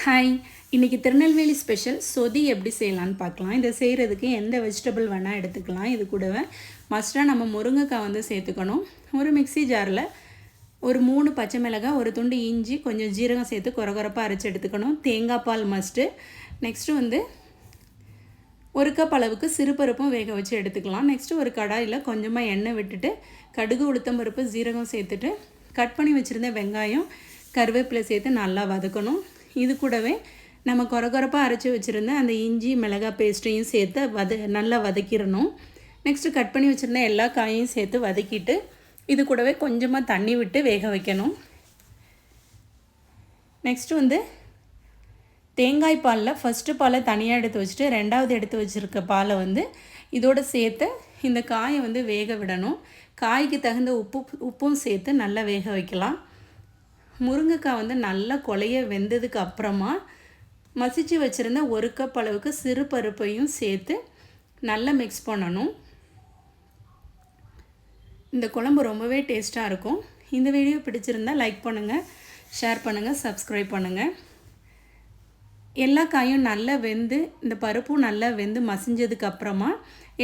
Hi இன்றைக்கி Tirunelveli special சொதி எப்படி செய்யலான்னு பார்க்கலாம். இதை செய்கிறதுக்கு எந்த வெஜிடபிள் வேணால் எடுத்துக்கலாம். இது கூடவே மஸ்ட்டாக நம்ம முருங்கைக்காய் வந்து சேர்த்துக்கணும். ஒரு மிக்ஸி ஜாரில் ஒரு மூணு பச்சை மிளகாய் ஒரு துண்டு இஞ்சி கொஞ்சம் ஜீரகம் சேர்த்து குறகுறப்பாக அரைச்சி எடுத்துக்கணும். தேங்காய் பால் மஸ்ட்டு நெக்ஸ்ட்டு வந்து ஒரு கப் அளவுக்கு சிறுபருப்பும் வேக வச்சு எடுத்துக்கலாம். நெக்ஸ்ட்டு ஒரு கடாயில் கொஞ்சமாக எண்ணெய் விட்டுட்டு கடுகு உளுத்தம் பருப்பு ஜீரகம் சேர்த்துட்டு கட் பண்ணி வச்சுருந்த வெங்காயம் கருவேப்பிலை சேர்த்து நல்லா வதக்கணும். இது கூடவே நம்ம கொரகொரப்பாக அரைச்சி வச்சுருந்த அந்த இஞ்சி மிளகாய் பேஸ்ட்டையும் சேர்த்து வத நல்லா வதக்கிடணும். நெக்ஸ்ட்டு கட் பண்ணி வச்சுருந்த எல்லா காயையும் சேர்த்து வதக்கிட்டு இது கூடவே கொஞ்சமாக தண்ணி விட்டு வேக வைக்கணும். நெக்ஸ்ட்டு வந்து தேங்காய் பாலில் ஃபஸ்ட்டு பாலை தனியாக எடுத்து வச்சுட்டு ரெண்டாவது எடுத்து வச்சுருக்க பாலை வந்து இதோடு சேர்த்து இந்த காயை வந்து வேக விடணும். காய்க்கு தகுந்த உப்பு உப்பும் சேர்த்து நல்லா வேக வைக்கலாம். முருங்கைக்காய் வந்து நல்லா கொலைய வெந்ததுக்கு அப்புறமா மசிச்சு வச்சுருந்த ஒரு கப் அளவுக்கு சிறு பருப்பையும் சேர்த்து நல்லா மிக்ஸ் பண்ணணும். இந்த குழம்பு ரொம்பவே டேஸ்ட்டாக இருக்கும். இந்த வீடியோ பிடிச்சிருந்தால் லைக் பண்ணுங்கள் ஷேர் பண்ணுங்கள் சப்ஸ்கிரைப் பண்ணுங்கள் எல்லா காயும் நல்லா வெந்து இந்த பருப்பும் நல்லா வெந்து மசிஞ்சதுக்கு அப்புறமா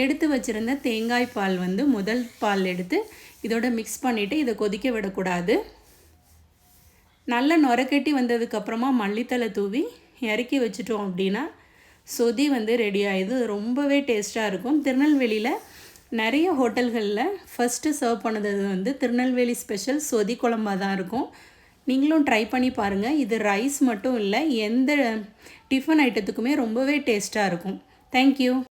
எடுத்து வச்சுருந்த தேங்காய் பால் வந்து முதல் பால் எடுத்து இதோட மிக்ஸ் பண்ணிவிட்டு இதை கொதிக்க விடக்கூடாது. நல்லா நுரக்கட்டி வந்ததுக்கப்புறமா மல்லித்தலை தூவி இறக்கி வச்சுட்டோம் அப்படின்னா சொதி வந்து ரெடி ஆகிடுது ரொம்பவே டேஸ்ட்டாக இருக்கும். திருநெல்வேலியில் நிறைய ஹோட்டல்களில் ஃபஸ்ட்டு சர்வ் பண்ணது வந்து திருநெல்வேலி ஸ்பெஷல் சொதி குழம்பாக தான் இருக்கும். நீங்களும் ட்ரை பண்ணி பாருங்கள் இது ரைஸ் மட்டும் இல்லை எந்த டிஃபன் ஐட்டத்துக்குமே ரொம்பவே டேஸ்ட்டாக இருக்கும். தேங்க்யூ